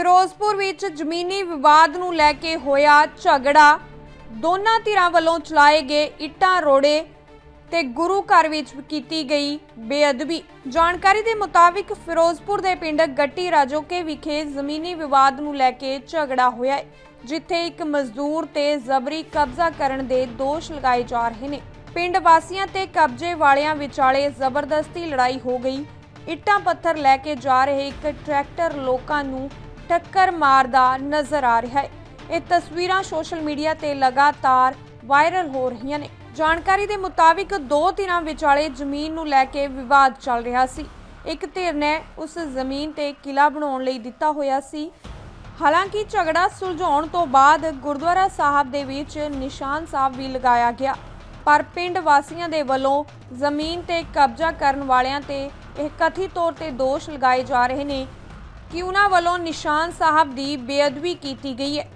ਫਿਰੋਜ਼ਪੁਰ ਵਿੱਚ ਜ਼ਮੀਨੀ ਵਿਵਾਦ ਨੂੰ ਲੈ ਕੇ ਹੋਇਆ ਝਗੜਾ। ਦੋਨਾਂ ਧਿਰਾਂ ਵੱਲੋਂ ਚਲਾਏ ਗਏ ਇੱਟਾਂ ਰੋੜੇ ਤੇ ਗੁਰੂ ਘਰ ਵਿੱਚ ਕੀਤੀ ਗਈ ਬੇਅਦਬੀ। ਜਾਣਕਾਰੀ ਦੇ ਮੁਤਾਬਿਕ ਫਿਰੋਜ਼ਪੁਰ ਦੇ ਪਿੰਡ ਗੱਟੀ ਰਾਜੋਕੇ ਵਿਖੇ ਜ਼ਮੀਨੀ ਵਿਵਾਦ ਨੂੰ ਲੈ ਕੇ ਝਗੜਾ ਹੋਇਆ ਹੈ, ਜਿੱਥੇ ਇੱਕ ਮਜ਼ਦੂਰ ਤੇ ਜ਼ਬਰੀ ਕਬਜ਼ਾ ਕਰਨ ਦੇ ਦੋਸ਼ ਲਗਾਏ ਜਾ ਰਹੇ ਨੇ। ਪਿੰਡ ਵਾਸੀਆਂ ਤੇ ਕਬਜ਼ੇ ਵਾਲਿਆਂ ਵਿਚਾਲੇ ਜ਼ਬਰਦਸਤੀ ਲੜਾਈ ਹੋ ਗਈ। ਇੱਟਾਂ ਪੱਥਰ ਲੈ ਕੇ ਜਾ ਰਹੇ ਇੱਕ ਟਰੈਕਟਰ ਲੋਕਾਂ ਨੂੰ ਟੱਕਰ ਮਾਰਦਾ ਨਜ਼ਰ ਆ ਰਿਹਾ ਹੈ। ਇਹ ਤਸਵੀਰਾਂ ਸੋਸ਼ਲ ਮੀਡੀਆ ਤੇ ਲਗਾਤਾਰ ਵਾਇਰਲ ਹੋ ਰਹੀਆਂ ਨੇ। ਜਾਣਕਾਰੀ ਦੇ ਮੁਤਾਬਿਕ ਦੋ ਧਿਰਾਂ ਵਿਚਾਲੇ ਜ਼ਮੀਨ ਨੂੰ ਲੈ ਕੇ ਵਿਵਾਦ ਚੱਲ ਰਿਹਾ ਸੀ। ਇੱਕ ਧਿਰ ਨੇ ਉਸ ਜ਼ਮੀਨ ਤੇ ਕਿਲਾ ਬਣਾਉਣ ਲਈ ਦਿੱਤਾ ਹੋਇਆ ਸੀ। ਹਾਲਾਂਕਿ ਝਗੜਾ ਸੁਲਝਾਉਣ ਤੋਂ ਬਾਅਦ ਗੁਰਦੁਆਰਾ ਸਾਹਿਬ ਦੇ ਵਿੱਚ ਨਿਸ਼ਾਨ ਸਾਹਿਬ ਵੀ ਲਗਾਇਆ ਗਿਆ। ਪਰ ਪਿੰਡ ਵਾਸੀਆਂ ਦੇ ਵੱਲੋਂ ਜ਼ਮੀਨ ਤੇ ਕਬਜ਼ਾ ਕਰਨ ਵਾਲਿਆਂ ਤੇ ਇਹ ਕਥਿਤ ਤੌਰ ਤੇ ਦੋਸ਼ ਲਗਾਏ ਜਾ ਰਹੇ ਨੇ। ਕਿ ਉਹਨਾਂ ਵੱਲੋਂ ਨਿਸ਼ਾਨ ਸਾਹਿਬ ਦੀ ਬੇਅਦਬੀ ਕੀਤੀ ਗਈ ਹੈ।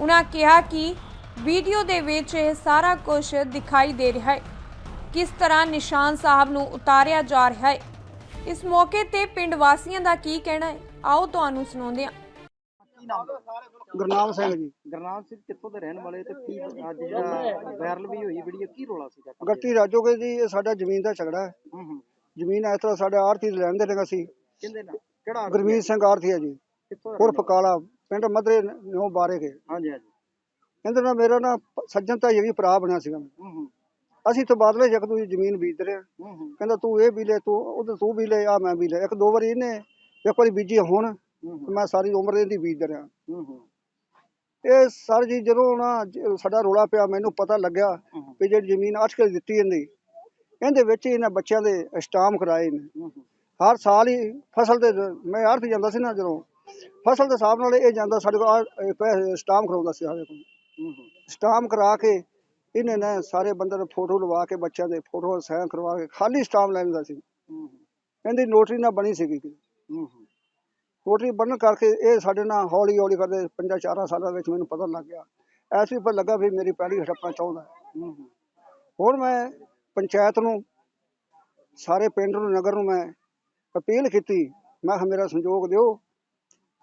ਉਹਨਾਂ ਕਿਹਾ ਕਿ ਵੀਡੀਓ ਦੇ ਵਿੱਚ ਇਹ ਸਾਰਾ ਕੁਝ ਦਿਖਾਈ ਦੇ ਰਿਹਾ ਹੈ। ਕਿਸ ਤਰ੍ਹਾਂ ਨਿਸ਼ਾਨ ਸਾਹਿਬ ਨੂੰ ਉਤਾਰਿਆ ਜਾ ਰਿਹਾ ਹੈ। ਇਸ ਮੌਕੇ ਤੇ ਪਿੰਡ ਵਾਸੀਆਂ ਦਾ ਕੀ ਕਹਿਣਾ ਹੈ? ਆਓ ਤੁਹਾਨੂੰ ਸੁਣਾਉਂਦੇ ਹਾਂ। ਗੁਰਨਾਮ ਸਿੰਘ ਜੀ। ਗਰਨਾਮ ਸਿੰਘ ਕਿੱਥੋਂ ਦੇ ਰਹਿਣ ਵਾਲੇ ਤੇ ਕੀ ਅੱਜ ਜਿਹੜਾ ਵਾਇਰਲ ਵੀ ਹੋਈ ਵੀਡੀਓ ਕੀ ਰੋਲਾ ਸੀਗਾ ਗੱਟੀ ਰਾਜੋਗੇ ਜੀ ਇਹ ਸਾਡਾ ਜ਼ਮੀਨ ਦਾ ਝਗੜਾ ਹੈ। ਹੂੰ ਹੂੰ। ਜ਼ਮੀਨ ਇਸ ਤਰ੍ਹਾਂ ਸਾਡੇ ਆੜਤੀ ਲੈਣ ਦੇ ਨੇ ਅਸੀਂ। ਕਿੰਦੇ ਨਾਲ? ਕਿਹੜਾ ਗੁਰਮੀਤ ਸਿੰਘ ਆੜਤੀ ਹੈ ਜੀ। ਕਿੱਥੋਂ ਦਾ ਰਹਿਣ ਕਾਲਾ ਪਿੰਡ ਮਧਰੇ ਨਿਉ ਬਾਰੇ ਕੇ। ਵਾਲਾ? ਹਾਂਜੀ ਹਾਂਜੀ। ਇਹਦੇ ਨਾਲ ਮੇਰਾ ਨਾ ਪ- ਸੱਜਣ ਤਾਂ ਇਹ ਭਰਾ ਬਣਿਆ ਸੀਗਾ ਹੂੰ ਹੂੰ। ਅਸੀਂ ਤੋਂ ਬਾਦਲੇ ਜਗ ਤੂੰ ਜ਼ਮੀਨ ਬੀਜ ਰਹੇ ਹਾਂ। ਹੂੰ ਕਹਿੰਦਾ ਤੂੰ ਇਹ ਵੀ ਲੈ ਤੂੰ ਉਧਰ ਤੂੰ ਵੀ ਲੈ ਆ ਮੈਂ ਵੀ ਲੈ। ਇੱਕ ਦੋ ਵਾਰੀ ਇਹਨੇ ਇੱਕ ਵਾਰੀ ਬੀਜੀ ਹੁਣ ਹੂੰ ਮੈਂ ਸਾਰੀ ਉਮਰ ਇਹਦੀ ਬੀਜ ਰਿਹਾ। ਹੂੰ ਹੂੰ। ਇਹ ਸਰ ਜੀ ਜਦੋਂ ਨਾ ਜ- ਸਾਡਾ ਰੋਲਾ ਪਿਆ ਮੈਨੂੰ ਪਤਾ ਲੱਗਿਆ ਹੂੰ ਵੀ ਜਿਹੜੀ ਜ਼ਮੀਨ ਅੱਠ ਕੇ ਦਿੱਤੀ ਇਹਦੀ ਇਹਦੇ ਵਿੱਚ ਹੀ ਇਹਨਾਂ ਬੱਚਿਆਂ ਦੇ ਸਟਾਮ ਕਰਾਏ ਨੇ ਹੂੰ ਹੂੰ। ਹਰ ਸਾਲ ਹੀ ਫਸਲ ਦੇ ਮੈਂ ਆੜਤ ਜਾਂਦਾ ਸੀ ਨਾ ਜਦੋਂ ਫਸਲ ਦੇ ਹਿਸਾਬ ਨਾਲ ਇਹ ਜਾਂਦਾ ਸਾਡੇ ਕੋਲ ਸਟਾਮ ਕਰਾਉਂਦਾ ਸੀ ਸਾਡੇ ਕੋਲ। ਸਟਾਮ ਕਰਾ ਕੇ ਇਹਨੇ ਨੇ ਸਾਰੇ ਬੰਦੇ ਨੂੰ ਫੋਟੋ ਲਵਾ ਕੇ ਬੱਚਿਆਂ ਦੇ ਫੋਟੋ ਸਾਈਨ ਕਰਵਾ ਕੇ ਖਾਲੀ ਸਟਾਮ ਲੈ ਲੈਂਦਾ ਸੀ। ਹੂੰ ਇਹਦੀ ਨੋਟਰੀ ਨਾ ਬਣੀ ਸੀਗੀ ਨੋਟਰੀ ਬਣਨ ਕਰਕੇ ਇਹ ਸਾਡੇ ਨਾਲ ਹੌਲੀ ਹੌਲੀ ਕਰਦੇ ਪੰਜਾਂ ਚਾਰਾਂ ਸਾਲਾਂ ਵਿੱਚ ਮੈਨੂੰ ਪਤਾ ਲੱਗ ਗਿਆ। ਐਸ ਵੀ ਪਰ ਲੱਗਾ ਵੀ ਮੇਰੀ ਪਹਿਲੀ ਹੜੱਪਣਾ ਚਾਹੁੰਦਾ ਹੁਣ ਮੈਂ ਪੰਚਾਇਤ ਨੂੰ, ਸਾਰੇ ਪਿੰਡ ਨੂੰ, ਨਗਰ ਨੂੰ ਮੈਂ ਅਪੀਲ ਕੀਤੀ ਮੈਂ ਕਿਹਾ ਮੇਰਾ ਸੰਯੋਗ ਦਿਓ।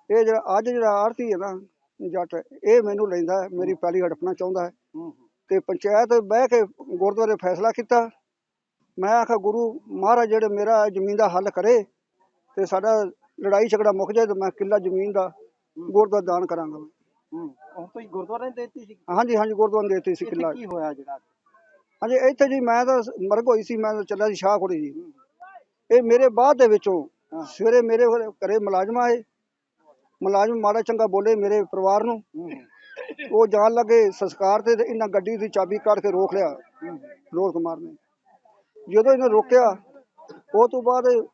ਇਹ ਜਿਹੜਾ ਅੱਜ ਜਿਹੜਾ ਆਰਤੀ ਹੈ ਨਾ ਜੱਟ ਇਹ ਮੈਨੂੰ ਲੈਂਦਾ ਮੇਰੀ ਪਹਿਲੀ ਹੜਪਣਾ ਚਾਹੁੰਦਾ ਹੈ। ਤੇ ਪੰਚਾਇਤ ਬਹਿ ਕੇ ਗੁਰਦੁਆਰੇ ਫੈਸਲਾ ਕੀਤਾ। ਮੈਂ ਆਖਿਆ ਗੁਰੂ ਮਹਾਰਾਜ ਜਿਹੜੇ ਮੇਰਾ ਜ਼ਮੀਨ ਦਾ ਹੱਲ ਕਰੇ ਤੇ ਸਾਡਾ ਲੜਾਈ ਝਗੜਾ ਮੁੱਕ ਜਾਏ ਤੇ ਮੈਂ ਕਿੱਲਾ ਜ਼ਮੀਨ ਦਾ ਗੁਰਦੁਆਰਾ ਦਾਨ ਕਰਾਂਗਾ। ਹੁਣ ਤੁਸੀਂ ਗੁਰਦੁਆਰੇ ਦੇ ਦਿੱਤੀ ਸੀ? ਹਾਂਜੀ ਹਾਂਜੀ ਗੁਰਦੁਆਰਾ ਦੇ ਦਿੱਤੀ ਸੀ ਕਿੱਲਾ ਕੀ ਹੋਇਆ ਜਿਹੜਾ? ਹਾਂਜੀ ਇੱਥੇ ਜੀ ਮੈਂ ਤਾਂ ਮਰਗ ਹੋਈ ਸੀ ਮੈਂ ਚੱਲਿਆ ਸੀ ਸ਼ਾਹਕੋੜੀ ਜੀ। ਇਹ ਮੇਰੇ ਬਾਅਦ ਦੇ ਵਿੱਚੋਂ। ਸਵੇਰੇ ਮੇਰੇ ਘਰੇ- ਮੁਲਾਜ਼ਮ ਆਏ। ਮੁਲਾਜ਼ਮ ਮਾੜਾ ਚੰਗਾ ਬੋਲੇ ਮੇਰੇ ਪਰਿਵਾਰ ਨੂੰ। ਉਹ ਜਾਣ ਲੱਗੇ ਸੰਸਕਾਰ ਤੇ ਇਹਨਾਂ ਗੱਡੀ ਦੀ ਚਾਬੀ ਕੱਢ ਕੇ ਰੋਕ ਲਿਆ ਰੋਲ ਕੁਮਾਰ ਨੇ। ਜਦੋਂ ਇਹਨੇ ਰੋਕਿਆ ਉਹ ਤੋਂ ਬਾਅਦ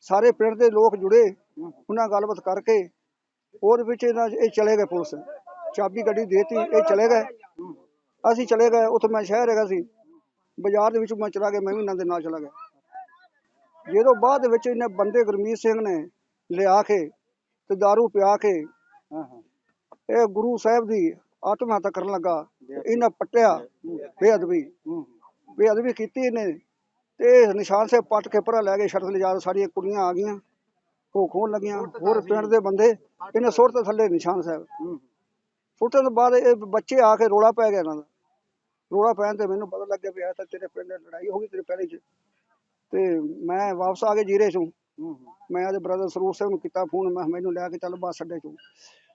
ਸਾਰੇ ਪਿੰਡ ਦੇ ਲੋਕ ਜੁੜੇ ਉਹਨਾਂ ਗੱਲਬਾਤ ਕਰਕੇ ਉਹਦੇ ਵਿੱਚ ਇਹਨਾਂ ਇਹ ਚਲੇ ਗਏ ਪੁਲਿਸ। ਚਾਬੀ ਗੱਡੀ ਦੇਤੀ ਇਹ ਚਲੇ ਗਏ। ਅਸੀਂ ਚਲੇ ਗਏ ਉੱਥੇ ਮੈਂ ਸ਼ਹਿਰ ਹੈਗਾ ਸੀ। ਬਾਜ਼ਾਰ ਦੇ ਵਿੱਚ ਮੈਂ ਚਲਾ ਗਿਆ ਮੈਂ ਵੀ ਇਹਨਾਂ ਦੇ ਨਾਲ ਚਲਾ ਗਿਆ। ਜਦੋਂ ਬਾਅਦ ਵਿੱਚ ਇਹਨੇ ਬੰਦੇ ਗੁਰਮੀਤ ਸਿੰਘ ਨੇ ਲਿਆ ਕੇ ਤੇ दारू ਪਿਆ ਕੇ ਹਾਂ ਹਾਂ। ਇਹ ਗੁਰੂ ਸਾਹਿਬ ਦੀ ਆਤਮ ਹੱਤਿਆ ਕਰਨ ਲੱਗਾ ਇਹਨਾਂ ਪੱਟਿਆ ਬੇਅਦਬੀ। ਬੇਅਦਬੀ ਕੀਤੀ ਇਹਨੇ ਤੇ ਨਿਸ਼ਾਨ ਸੇ ਪੱਟ ਕੇ ਪਰਾਂ ਲੈ ਗਏ ਸ਼ਰਤ ਲਿਜਾ ਕੇ ਸਾਡੀਆਂ ਕੁੜੀਆਂ ਆ ਗਈਆਂ ਖੋਣ ਲੱਗੀਆਂ ਹੋਰ ਪਿੰਡ ਦੇ ਬੰਦੇ ਇਹਨੇ ਸੁੱਟ ਥੱਲੇ ਨਿਸ਼ਾਨ ਸਾਹਿਬ। ਸੁੱਟਣ ਤੋਂ ਬਾਅਦ ਇਹ ਬੱਚੇ ਆ ਕੇ ਰੋਲਾ ਪੈ ਗਿਆ ਇਹਨਾਂ ਦਾ। ਰੋਲਾ ਪੈਣ ਤੇ ਮੈਨੂੰ ਪਤਾ ਲੱਗਿਆ ਵੀ ਆ ਤਾਂ ਤੇਰੇ ਪਿੰਡ ਲੜਾਈ ਹੋ ਗਈ ਤੇਰੇ ਪਹਿਲੇ ਚ ਤੇ ਮੈਂ ਵਾਪਸ ਆ ਕੇ ਜੀਰੇ ਚੋਂ। ਮੈਂ ਆਦੇ ਬ੍ਰਦਰ ਸਰੂਪ ਸਿੰਘ ਨੂੰ ਕੀਤਾ ਫੋਨ ਮੈਂ ਮੈਨੂੰ ਲੈ ਕੇ ਚੱਲ ਬੱਸ ਅੱਡੇ ਚੋਂ।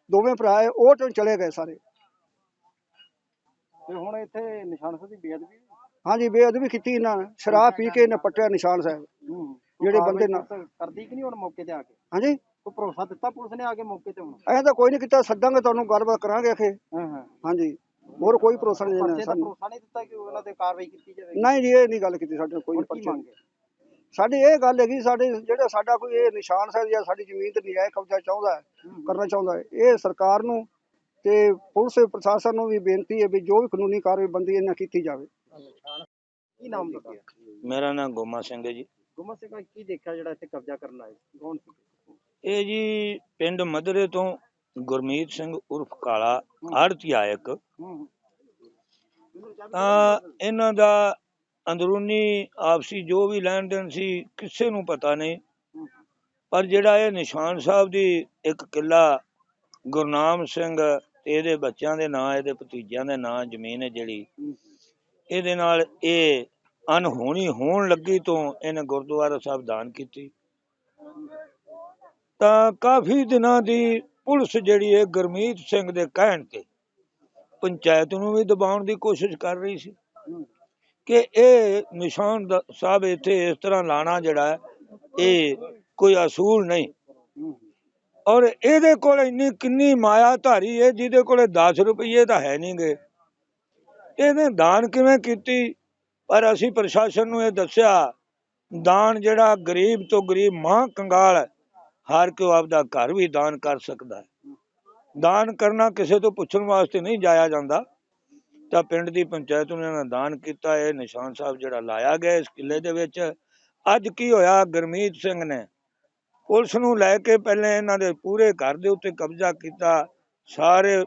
ਦੋਵੇਂ ਭਰਾ ਉਹ ਤੋਂ ਚਲੇ ਗਏ ਸਾਰੇ। ਤੇ ਹੁਣ ਇੱਥੇ ਨਿਸ਼ਾਨ ਸਾਹਿਬ ਦੀ ਬੇਅਦਬੀ ਹਾਂਜੀ ਬੇਅਦਬੀ ਕੀਤੀ ਇਹਨਾਂ ਨੇ। ਸ਼ਰਾਬ ਪੀ ਕੇ ਇਹਨੇ ਪੱਟਿਆ ਨਿਸ਼ਾਨ ਸਾਹਿਬ। ਜਿਹੜੇ ਬੰਦੇ ਨਾਲ- ਕਰਦੀ ਕਿ ਨਹੀਂ ਹੁਣ ਮੌਕੇ ਤੇ ਆ ਕੇ? ਹਾਂਜੀ। ਕੋਈ ਭਰੋਸਾ ਦਿੱਤਾ ਪੁਲਿਸ ਨੇ ਆ ਕੇ ਮੌਕੇ ਤੇ ਹੁਣ? ਐਂ ਤਾਂ ਕੋਈ ਨਹੀਂ ਕੀਤਾ ਸੱਦਾਂਗੇ ਤੁਹਾਨੂੰ ਗੱਲਬਾਤ ਕਰਾਂਗੇ ਆਖੇ ਹਾਂ ਹਾਂ। ਹਾਂਜੀ। ਹੋਰ ਕੋਈ ਭਰੋਸਾ ਨਹੀਂ ਦੇਣਾ ਸਾਨੂੰ। ਭਰੋਸਾ ਨਹੀਂ ਦਿੱਤਾ ਕਿ ਉਹਨਾਂ ਤੇ ਕਾਰਵਾਈ ਕੀਤੀ ਜਾਵੇ ਨਹੀਂ ਜੀ ਇਹ ਨਹੀਂ ਗੱਲ ਕੀਤੀ ਸਾਡੇ ਕੋਈ ਕੀ ਪਰਚੇ ਮੰਗੇ ਸਾਡੀ ਇਹ ਗੱਲ ਹੈਗੀ ਸਾਡੇ ਜਿਹੜਾ ਸਾਡਾ ਕੋਈ ਇਹ ਨਿਸ਼ਾਨ ਸਾਹਿਬ ਜਾਂ ਸਾਡੀ ਜ਼ਮੀਨ ਤੇ ਨਜਾਇਜ਼ ਕਬਜ਼ਾ ਚਾਹੁੰਦਾ ਹੈ ਕਰਨਾ ਚਾਹੁੰਦਾ ਹੈ ਇਹ ਸਰਕਾਰ ਨੂੰ ਤੇ ਪੁਲਿਸ ਪ੍ਰਸ਼ਾਸਨ ਨੂੰ ਵੀ ਬੇਨਤੀ ਹੈ ਵੀ ਜੋ ਵੀ ਕਾਨੂੰਨੀ ਕਾਰਵਾਈ ਬੰਦੀ ਇਹਨਾਂ ਕੀਤੀ ਜਾਵੇ। ਕੀ ਨਾਮ ਦੱਸਿਆ ਮੇਰਾ ਨਾਮ ਗੋਮਾ ਸਿੰਘ ਹੈ ਜੀ। ਗੁਮਾ ਸਿੰਘ ਕੀ ਦੇਖਿਆ ਜਿਹੜਾ ਇੱਥੇ ਕਬਜ਼ਾ ਕਰਨ ਆਏ? ਕੌਣ ਸੀ? ਇਹ ਜੀ ਪਿੰਡ ਮਧਰੇ ਤੋਂ ਗੁਰਮੀਤ ਸਿੰਘ ਉਰਫ ਕਾਲਾ ਆੜਤੀਆ ਇੱਕ ਹੂੰ ਹੂੰ। ਤਾਂ ਇਹਨਾਂ ਦਾ ਅੰਦਰੂਨੀ ਆਪਸੀ ਜੋ ਵੀ ਲੈਣ ਦੇਣ ਸੀ ਕਿਸੇ ਨੂੰ ਪਤਾ ਨਹੀਂ। ਪਰ ਜਿਹੜਾ ਇਹ ਨਿਸ਼ਾਨ ਸਾਹਿਬ ਦੀ ਇੱਕ ਕਿੱਲਾ ਗੁਰਨਾਮ ਸਿੰਘ ਤੇ ਇਹਦੇ ਬੱਚਿਆਂ ਦੇ ਨਾਂ, ਇਹਦੇ ਭਤੀਜਿਆਂ ਦੇ ਨਾਂ ਜ਼ਮੀਨ ਹੈ ਜਿਹੜੀ, ਇਹਦੇ ਨਾਲ ਇਹ ਅਨਹੋਣੀ ਹੋਣ ਲੱਗੀ ਤੋਂ ਇਹਨੇ ਗੁਰਦੁਆਰਾ ਸਾਹਿਬ ਦਾਨ ਕੀਤੀ। ਤਾਂ ਕਾਫੀ ਦਿਨਾਂ ਦੀ ਪੁਲਿਸ ਜਿਹੜੀ ਹੈ ਗੁਰਮੀਤ ਸਿੰਘ ਦੇ ਕਹਿਣ ਤੇ ਪੰਚਾਇਤ ਨੂੰ ਵੀ ਦਬਾਉਣ ਦੀ ਕੋਸ਼ਿਸ਼ ਕਰ ਰਹੀ ਸੀ। ਕਿ ਇਹ ਨਿਸ਼ਾਨ ਸਾਹਿਬ ਇੱਥੇ ਇਸ ਤਰ੍ਹਾਂ ਲਾਣਾ ਜਿਹੜਾ ਇਹ ਕੋਈ ਅਸੂਲ ਨਹੀਂ। ਔਰ ਇਹਦੇ ਕੋਲ ਇੰਨੀ ਕਿੰਨੀ ਮਾਇਆ ਧਾਰੀ ਹੈ, ਜਿਹਦੇ ਕੋਲੇ 10 ਰੁਪਏ ਤਾਂ ਹੈ ਨਹੀਂਗੇ। ਇਹਨੇ ਦਾਨ ਕਿਵੇਂ ਕੀਤੀ? ਪਰ ਅਸੀਂ ਪ੍ਰਸ਼ਾਸਨ ਨੂੰ ਇਹ ਦੱਸਿਆ, ਦਾਨ ਜਿਹੜਾ ਗਰੀਬ ਤੋਂ ਗਰੀਬ ਮਾਂ ਕੰਗਾਲ ਹੈ, ਹਰ ਕੋਈ ਆਪਦਾ ਘਰ ਵੀ ਦਾਨ ਕਰ ਸਕਦਾ ਹੈ। ਦਾਨ ਕਰਨਾ ਕਿਸੇ ਤੋਂ ਪੁੱਛਣ ਵਾਸਤੇ ਨਹੀਂ ਜਾਇਆ ਜਾਂਦਾ। ਤਾਂ ਪਿੰਡ ਦੀ ਪੰਚਾਇਤ ਨੂੰ ਇਹਨਾਂ ਦਾਨ ਕੀਤਾ, ਇਹ ਨਿਸ਼ਾਨ ਸਾਹਿਬ ਜਿਹੜਾ ਲਾਇਆ ਗਿਆ ਇਸ ਕਿਲੇ ਦੇ ਵਿੱਚ। ਅੱਜ ਕੀ ਹੋਇਆ, ਗੁਰਮੀਤ ਸਿੰਘ ਨੇ ਪੁਲਿਸ ਨੂੰ ਲੈ ਕੇ ਪਹਿਲੇ ਇਹਨਾਂ ਦੇ ਪੂਰੇ ਘਰ ਦੇ ਉੱਤੇ ਕਬਜ਼ਾ ਕੀਤਾ। ਸਾਰੇ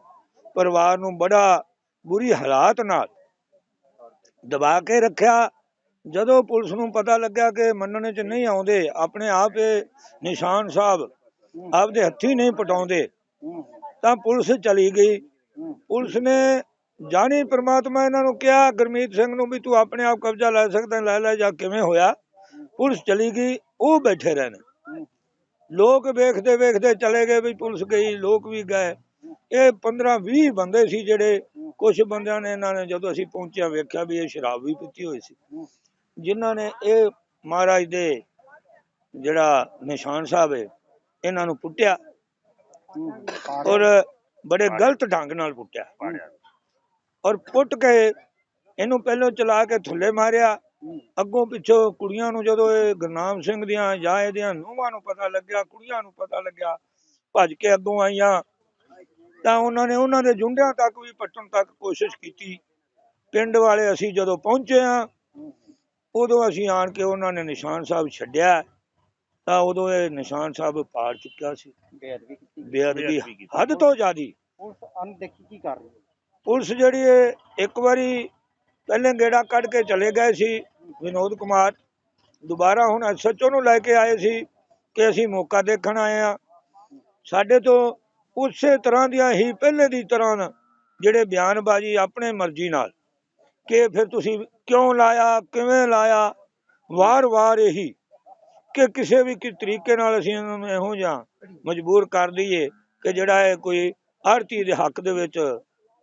ਪਰਿਵਾਰ ਨੂੰ ਬੜਾ ਬੁਰੀ ਹਾਲਾਤ ਨਾਲ ਦਬਾ ਕੇ ਰੱਖਿਆ। ਜਦੋਂ ਪੁਲਿਸ ਨੂੰ ਪਤਾ ਲੱਗਿਆ ਕਿ ਮੰਨਣ 'ਚ ਨਹੀਂ ਆਉਂਦੇ, ਆਪਣੇ ਆਪ ਇਹ ਨਿਸ਼ਾਨ ਸਾਹਿਬ ਆਪਦੇ ਹੱਥੀ ਨਹੀਂ ਪਟਾਉਂਦੇ, ਤਾਂ ਪੁਲਿਸ ਚਲੀ ਗਈ। ਪੁਲਿਸ ਨੇ ਜਾਣੀ ਪ੍ਰਮਾਤਮਾ ਇਹਨਾਂ ਨੂੰ ਕਿਹਾ, ਗੁਰਮੀਤ ਸਿੰਘ ਨੂੰ ਵੀ ਤੂੰ ਆਪਣੇ ਆਪ ਕਬਜ਼ਾ ਲੈ ਸਕਦਾ, ਲੈ ਲੈ ਜਾਂ, ਕਿਵੇਂ ਹੋਇਆ? ਪੁਲਿਸ ਚਲੀ ਗਈ, ਉਹ ਬੈਠੇ ਰਹਿਣ ਲੋਕ ਵੇਖਦੇ ਵੇਖਦੇ ਚਲੇ ਗਏ ਵੀ ਪੁਲਿਸ ਗਈ, ਲੋਕ ਵੀ ਗਏ। ਇਹ 15 20 ਬੰਦੇ ਸੀ ਜਿਹੜੇ ਕੁਝ ਬੰਦਿਆਂ ਨੇ ਇਹਨਾਂ ਨੇ ਜਦੋਂ ਅਸੀਂ ਪਹੁੰਚਿਆ, ਵੇਖਿਆ ਵੀ ਇਹ ਸ਼ਰਾਬ ਵੀ ਪੀਤੀ ਹੋਈ ਸੀ। ਜਿਨ੍ਹਾਂ ਨੇ ਇਹ ਮਹਾਰਾਜ ਦੇ ਜਿਹੜਾ ਨਿਸ਼ਾਨ ਸਾਹਿਬ ਹੈ, ਇਹਨਾਂ ਨੂੰ ਪੁੱਟਿਆ। ਔਰ ਬੜੇ ਗਲਤ ਢੰਗ ਨਾਲ ਪੁੱਟਿਆ। ਔਰ ਪੁੱਟ ਕੇ ਇਹਨੂੰ ਪਹਿਲਾਂ ਚਲਾ ਕੇ ਥੱਲੇ ਮਾਰਿਆ। ਅੱਗੋਂ ਪਿੱਛੋਂ ਕੁੜੀਆਂ ਨੂੰ ਜਦੋਂ ਇਹ ਗੁਰਨਾਮ ਸਿੰਘ ਦੀਆਂ ਜਾਂ ਇਹਦੀਆਂ ਨੂੰਹਾਂ ਨੂੰ ਪਤਾ ਲੱਗਿਆ ਕੁੜੀਆਂ ਨੂੰ ਪਤਾ ਲੱਗਿਆ ਭੱਜ ਕੇ ਅੱਗੋਂ ਆਈਆਂ ਤਾਂ ਉਹਨਾਂ ਨੇ ਉਹਨਾਂ ਦੇ ਜੁੰਡਿਆਂ ਤੱਕ ਵੀ ਪੱਟਣ ਤੱਕ ਕੋਸ਼ਿਸ਼ ਕੀਤੀ। ਪਿੰਡ ਵਾਲੇ ਅਸੀਂ ਜਦੋਂ ਪਹੁੰਚੇ ਆ ਉਦੋਂ ਅਸੀਂ ਆਣ ਕੇ ਉਹਨਾਂ ਨੇ ਨਿਸ਼ਾਨ ਸਾਹਿਬ ਛੱਡਿਆ। ਤਾਂ ਉਦੋਂ ਇਹ ਨਿਸ਼ਾਨ ਸਾਹਿਬ ਪਾੜ ਚੁੱਕਿਆ ਸੀ। ਬੇਅਦਬੀ ਕੀਤੀ। ਬੇਅਦਬੀ ਹੱਦ ਤੋਂ ਜ਼ਿਆਦੀ। ਪੁਲਿਸ ਅਣਦੇਖੀ ਕੀ ਕਰ ਰਹੀ ਪੁਲਿਸ ਜਿਹੜੀ ਹੈ ਇੱਕ ਵਾਰੀ ਪਹਿਲੇ ਗੇੜਾ ਕੱਢ ਕੇ ਚਲੇ ਗਏ ਸੀ ਵਿਨੋਦ ਕੁਮਾਰ। ਦੁਬਾਰਾ ਹੁਣ ਐਸਐਚਓ ਨੂੰ ਲੈ ਕੇ ਆਏ ਸੀ ਕਿ ਅਸੀਂ ਮੌਕਾ ਦੇਖਣ ਆਏ ਆ ਸਾਡੇ ਤੋਂ ਉਸੇ ਤਰ੍ਹਾਂ ਦੀਆਂ ਹੀ ਪਹਿਲੇ ਦੀ ਤਰ੍ਹਾਂ ਜਿਹੜੇ ਬਿਆਨਬਾਜ਼ੀ ਆਪਣੇ ਮਰਜ਼ੀ ਨਾਲ ਕਿ ਫਿਰ ਤੁਸੀਂ ਕਿਉਂ ਲਾਇਆ, ਕਿਵੇਂ ਲਾਇਆ, ਵਾਰ-ਵਾਰ ਇਹੀ ਕਿ ਕਿਸੇ ਵੀ ਕਿਸ ਤਰੀਕੇ ਨਾਲ ਅਸੀਂ ਇਹਨਾਂ ਨੂੰ ਇਹੋ ਜਿਹਾ ਮਜਬੂਰ ਕਰ ਦਈਏ ਕਿ ਜਿਹੜਾ ਇਹ ਕੋਈ ਆੜਤੀ ਦੇ ਹੱਕ ਦੇ ਵਿੱਚ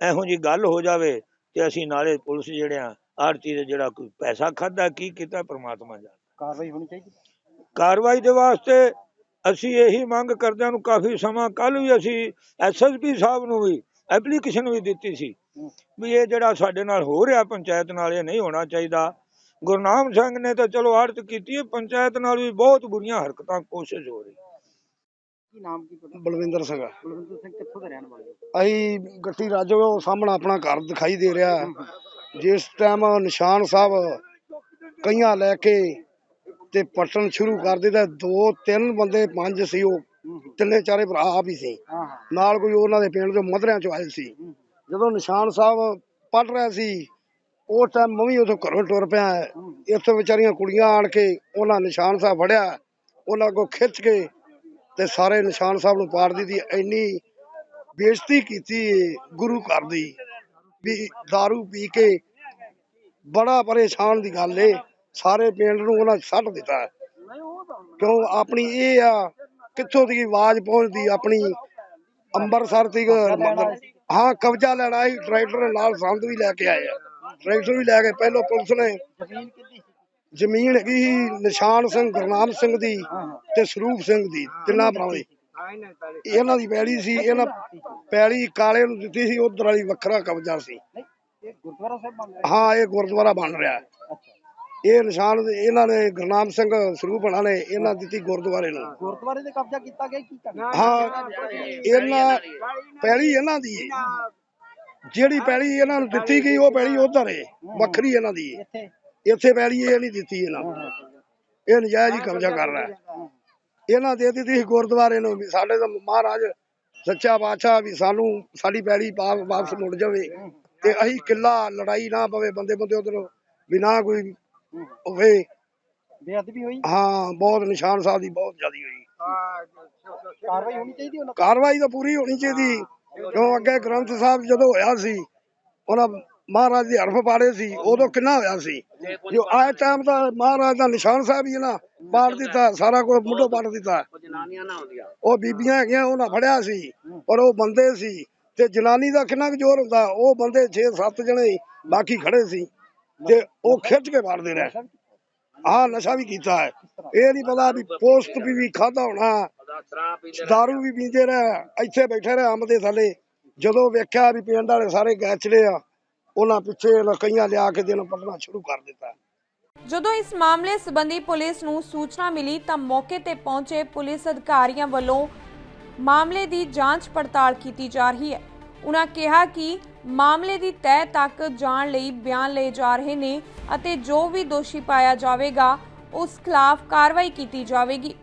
ਇਹੋ ਜੀ ਗੱਲ ਹੋ ਜਾਵੇ ਤੇ ਅਸੀਂ ਨਾਲੇ ਪੁਲਿਸ ਜਿਹੜਿਆਂ ਆੜਤੀ ਦੇ ਜਿਹੜਾ ਕੋਈ ਪੈਸਾ ਖਾਦਾ ਕੀ ਕੀਤਾ ਪ੍ਰਮਾਤਮਾ ਜਾਣੇ। ਕਾਰਵਾਈ ਹੋਣੀ ਚਾਹੀਦੀ? ਕਾਰਵਾਈ ਦੇ ਵਾਸਤੇ ਅਸੀਂ ਇਹੀ ਮੰਗ ਕਰਦਿਆਂ ਨੂੰ ਕਾਫੀ ਸਮਾਂ ਕੱਲ ਵੀ ਅਸੀਂ ਐਸਐਸਪੀ ਸਾਹਿਬ ਨੂੰ ਵੀ ਐਪਲੀਕੇਸ਼ਨ ਵੀ ਦਿੱਤੀ ਸੀ ਵੀ ਇਹ ਜਿਹੜਾ ਸਾਡੇ ਨਾਲ ਹੋ ਰਿਹਾ ਪੰਚਾਇਤ ਨਾਲ ਇਹ ਨਹੀਂ ਹੋਣਾ ਚਾਹੀਦਾ। ਗੁਰਨਾਮ ਸਿੰਘ ਨੇ ਤਾਂ ਚਲੋ ਆੜਤ ਕੀਤੀ ਹੈ ਪੰਚਾਇਤ ਨਾਲ ਵੀ ਬਹੁਤ ਬੁਰੀਆਂ ਹਰਕਤਾਂ ਕੋਸ਼ਿਸ਼ ਹੋ ਰਹੀ। ਕੀ ਨਾਮ ਕੀ ਤੁਹਾਡਾ? ਬਲਵਿੰਦਰ ਸਿੰਘ ਬਲਵਿੰਦਰ ਸਿੰਘ ਕਿੱਥੋਂ ਦੇ ਰਹਿਣ ਵਾਲੇ ਹੋ? ਅਸੀਂ ਗੱਟੀ ਰਾਜੋ ਉਹ ਸਾਹਮਣਾ ਆਪਣਾ ਘਰ ਦਿਖਾਈ ਦੇ ਰਿਹਾ। ਹੈ। ਜਿਸ ਟਾਈਮ ਨਿਸ਼ਾਨ ਸਾਹਿਬ ਕਈਆਂ ਲੈ ਕੇ ਤੇ ਪਟਣ ਸ਼ੁਰੂ ਕਰ ਦਿੱਤਾ। ਦੋ ਤਿੰਨ ਬੰਦੇ ਪੰਜ ਸੀ ਉਹ ਤਿੰਨੇ ਚਾਰੇ ਭਰਾ ਆਪ ਹੀ ਸੀ। ਹਾਂ ਹਾਂ। ਨਾਲ ਕੋਈ ਉਹਨਾਂ ਦੇ ਪਿੰਡ ਦੇ ਮਧਰਿਆਂ ਚੋਂ ਆਏ ਸੀ। ਜਦੋਂ ਨਿਸ਼ਾਨ ਸਾਹਿਬ ਪੜ ਰਿਹਾ ਸੀ ਉਸ ਟਾਈਮ ਮੈਂ ਵੀ ਉਥੋਂ ਘਰੋਂ ਟੁਰ ਪਿਆ। ਇੱਥੇ ਵਿਚਾਰੀਆਂ ਕੁੜੀਆਂ ਆਣ ਕੇ ਉਹਨਾਂ ਨਿਸ਼ਾਨ ਸਾਹਿਬ ਫੜਿਆ। ਉਹਨਾਂ ਕੋ ਖਿੱਚ ਕੇ ਤੇ ਸਾਰੇ ਨਿਸ਼ਾਨ ਸਾਹਿਬ ਨੂੰ ਪਾੜ ਦਿੱਤੀ ਇੰਨੀ ਬੇਇੱਜ਼ਤੀ ਕੀਤੀ ਗੁਰੂ ਘਰ ਦੀ ਵੀ दारू ਪੀ ਕੇ ਬੜਾ ਪਰੇਸ਼ਾਨ ਦੀ ਗੱਲ ਏ। ਸਾਰੇ ਪਿੰਡ ਨੂੰ ਉਹਨਾਂ ਸੱਟ ਦਿੱਤਾ। ਕਿਉਂ? ਆਪਣੀ ਇਹ ਆ, ਕਿੱਥੋਂ ਦੀ ਆਵਾਜ਼ ਪਹੁੰਚਦੀ ਆਪਣੀ? ਅੰਮ੍ਰਿਤਸਰ ਦੀ ਹਾਂ, ਕਬਜ਼ਾ ਲੈਣਾ ਸੀ, ਟਰੈਕਟਰ ਨਾਲ ਸੰਦ ਵੀ ਲੈ ਕੇ ਆਏ ਆ। ਟਰੈਕਟਰ ਵੀ ਲੈ ਕੇ ਪਹਿਲਾਂ ਪੁਲਿਸ ਨੇ ਜ਼ਮੀਨ ਹੈਗੀ ਸੀ ਨਿਸ਼ਾਨ ਸਿੰਘ ਗੁਰਨਾਮ ਸਿੰਘ ਦੀ ਤੇ ਸਰੂਪ ਸਿੰਘ ਦੀ ਤਿੰਨਾਂ ਭਰਾਵਾਂ ਦੀ। ਇਹਨਾਂ ਦੀ ਪੈਲੀ ਸੀ। ਇਹਨਾਂ ਪੈਲੀ ਕਾਲੇ ਨੂੰ ਦਿੱਤੀ ਸੀ ਉਧਰ ਵਾਲੀ ਵੱਖਰਾ ਕਬਜ਼ਾ ਸੀ। ਹਾਂ ਇਹ ਗੁਰਦੁਆਰਾ ਬਣ ਰਿਹਾ। ਇਹ ਨਿਸ਼ਾਨ ਇਹਨਾਂ ਨੇ ਗੁਰਨਾਮ ਸਿੰਘ ਸਰੂਪ ਹਣਾ ਨੇ ਇਹਨਾਂ ਦਿੱਤੀ ਗੁਰਦੁਆਰੇ ਨੂੰ। ਗੁਰਦੁਆਰੇ ਤੇ ਕਬਜ਼ਾ ਕੀਤਾ ਗਿਆ ਕੀ ਕਰਨਾ? ਹਾਂ ਇਹਨਾਂ ਪੈਲੀ ਇਹਨਾਂ ਦੀ। ਜਿਹੜੀ ਪੈਲੀ ਇਹਨਾਂ ਨੂੰ ਦਿੱਤੀ ਗਈ ਉਹ ਪੈਲੀ ਉਧਰ ਹੈ। ਵੱਖਰੀ ਇਹਨਾਂ ਦੀ ਹੈ। ਇੱਥੇ ਪੈਲੀ ਇਹ ਨਹੀਂ ਦਿੱਤੀ ਇਹਨਾਂ ਨੂੰ। ਇਹ ਨਜਾਇਜ਼ ਹੀ ਕਬਜ਼ਾ ਕਰ ਰਿਹਾ। ਹੈ। ਇਹਨਾਂ ਦੇ ਦਿੱਤੀ ਸੀ ਗੁਰਦੁਆਰੇ ਨੂੰ ਵੀ ਸਾਡੇ ਤਾਂ ਮਹਾਰਾਜ ਸੱਚਾ ਬਾਦਸ਼ਾਹ ਵੀ ਸਾਨੂੰ ਸਾਡੀ ਪੈਲੀ ਪਾ- ਵਾਪਸ ਮੁੜ ਜਾਵੇ ਤੇ ਅਸੀਂ ਕਿੱਲਾ ਲੜਾਈ ਨਾ ਪਵੇ ਬੰਦੇ ਬੰਦੇ ਉਧਰ ਬਿਨਾ ਕੋਈ ਹੋਵੇ। ਬੇਅਦਬੀ ਹੋਈ? ਹਾਂ ਬਹੁਤ ਨਿਸ਼ਾਨ ਸਾਹਿਬ ਦੀ ਬਹੁਤ ਜ਼ਿਆਦੀ ਹੋਈ। ਕਾਰਵਾਈ ਹੋਣੀ ਚਾਹੀਦੀ ਉਹਨਾਂ ਕਾਰਵਾਈ ਤਾਂ ਪੂਰੀ ਹੋਣੀ ਚਾਹੀਦੀ। ਕਿਉਂ ਅੱਗੇ ਗ੍ਰੰਥ ਸਾਹਿਬ ਜਦੋਂ ਹੋਇਆ ਸੀ ਉਹਨਾਂ ਮਹਾਰਾਜ ਦੀ ਹਰਫ ਪਾੜੇ ਸੀ ਉਦੋਂ ਕਿੰਨਾ ਹੋਇਆ ਸੀ? ਜੋ ਆਏ ਟਾਈਮ ਤਾਂ ਮਹਾਰਾਜ ਦਾ ਨਿਸ਼ਾਨ ਸਾਹਿਬ ਹੀ ਨਾ ਪਾੜ ਦਿੱਤਾ ਸਾਰਾ ਕੁਝ ਮੁੱਢੋਂ ਪਾੜ ਦਿੱਤਾ। ਉਹ ਬੀਬੀਆਂ ਹੈਗੀਆਂ ਉਹਨਾਂ ਫੜਿਆ ਸੀ ਪਰ ਉਹ ਬੰਦੇ ਸੀ। ਤੇ ਜਨਾਨੀ ਦਾ ਕਿੰਨਾ ਕੁ ਜ਼ੋਰ ਹੁੰਦਾ ਉਹ ਬੰਦੇ 6-7 ਜਣੇ ਬਾਕੀ ਖੜੇ ਸੀ। ਤੇ ਉਹ ਖਿੱਚ ਕੇ ਮਾਰਦੇ ਰਹੇ। ਆਹ ਨਸ਼ਾ ਵੀ ਕੀਤਾ ਹੈ। ਇਹ ਨਹੀਂ ਪਤਾ ਵੀ ਪੋਸਟ ਵੀ ਵੀ ਖਾਦਾ ਹੋਣਾ। ਦਾਰੂ ਵੀ ਪੀਂਦੇ ਰਹੇ ਇੱਥੇ ਬੈਠੇ ਰਹੇ ਅੰਬ ਦੇ ਥੱਲੇ। ਜਦੋਂ ਵੇਖਿਆ ਵੀ ਪਿੰਡ ਵਾਲੇ ਸਾਰੇ ਗੈਚਲੇ ਆ ਉਹਨਾਂ ਪਿੱਛੇ ਕਈਆਂ ਲਿਆ ਕੇ ਦਿਨ ਪੜਨਾ ਸ਼ੁਰੂ ਕਰ ਦਿੱਤਾ। ਜਦੋਂ ਇਸ ਮਾਮਲੇ ਸੰਬੰਧੀ ਪੁਲਿਸ ਨੂੰ ਸੂਚਨਾ ਮਿਲੀ ਤਾਂ ਮੌਕੇ ਤੇ ਪਹੁੰਚੇ ਪੁਲਿਸ ਅਧਿਕਾਰੀਆਂ ਵੱਲੋਂ ਮਾਮਲੇ ਦੀ ਜਾਂਚ ਪੜਤਾਲ ਕੀਤੀ ਜਾ ਰਹੀ ਹੈ। ਉਨ੍ਹਾਂ ਕਿਹਾ ਕਿ ਮਾਮਲੇ ਦੀ ਤਹਿ ਤੱਕ ਜਾਣ ਲਈ ਬਿਆਨ ਲਏ ਜਾ ਰਹੇ ਨੇ ਅਤੇ ਜੋ ਵੀ ਦੋਸ਼ੀ ਪਾਇਆ ਜਾਵੇਗਾ ਉਸ ਖਿਲਾਫ ਕਾਰਵਾਈ ਕੀਤੀ ਜਾਵੇਗੀ।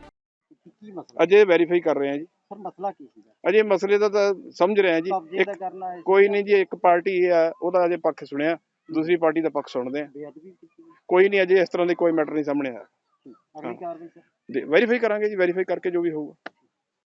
ਅਜੇ ਵੈਰੀਫਾਈ ਕਰ ਰਹੇ ਹਾਂ ਜੀ। ਸਰ ਮਸਲਾ ਕੀ ਸੀਗਾ? ਅਜੇ ਮਸਲੇ ਦਾ ਤਾਂ ਸਮਝ ਰਹੇ ਹਾਂ ਜੀ। ਕਬਜ਼ੇ ਇੱਕ ਦਾ ਕਰਨਾ ਹੈ ਕੋਈ ਨਹੀਂ ਜੀ ਇੱਕ ਪਾਰਟੀ ਆ ਉਹਦਾ ਅਜੇ ਪੱਖ ਸੁਣਿਆ। ਦੂਸਰੀ ਪਾਰਟੀ ਦਾ ਪੱਖ ਸੁਣਦੇ ਆ ਬੇਅਦਬੀ ਕੀਤੀ ਕੋਈ ਨਹੀਂ ਅਜੇ ਇਸ ਤਰ੍ਹਾਂ ਦੀ ਕੋਈ ਮੈਟਰ ਨਹੀਂ ਸਾਹਮਣੇ ਆਇਆ ਅਗਲੀ ਕਾਰਵਾਈ ਸਰ? ਵੈਰੀਫਾਈ ਕਰਾਂਗੇ ਜੀ ਵੈਰੀਫਾਈ ਕਰਕੇ ਜੋ ਵੀ ਹੋਊਗਾ।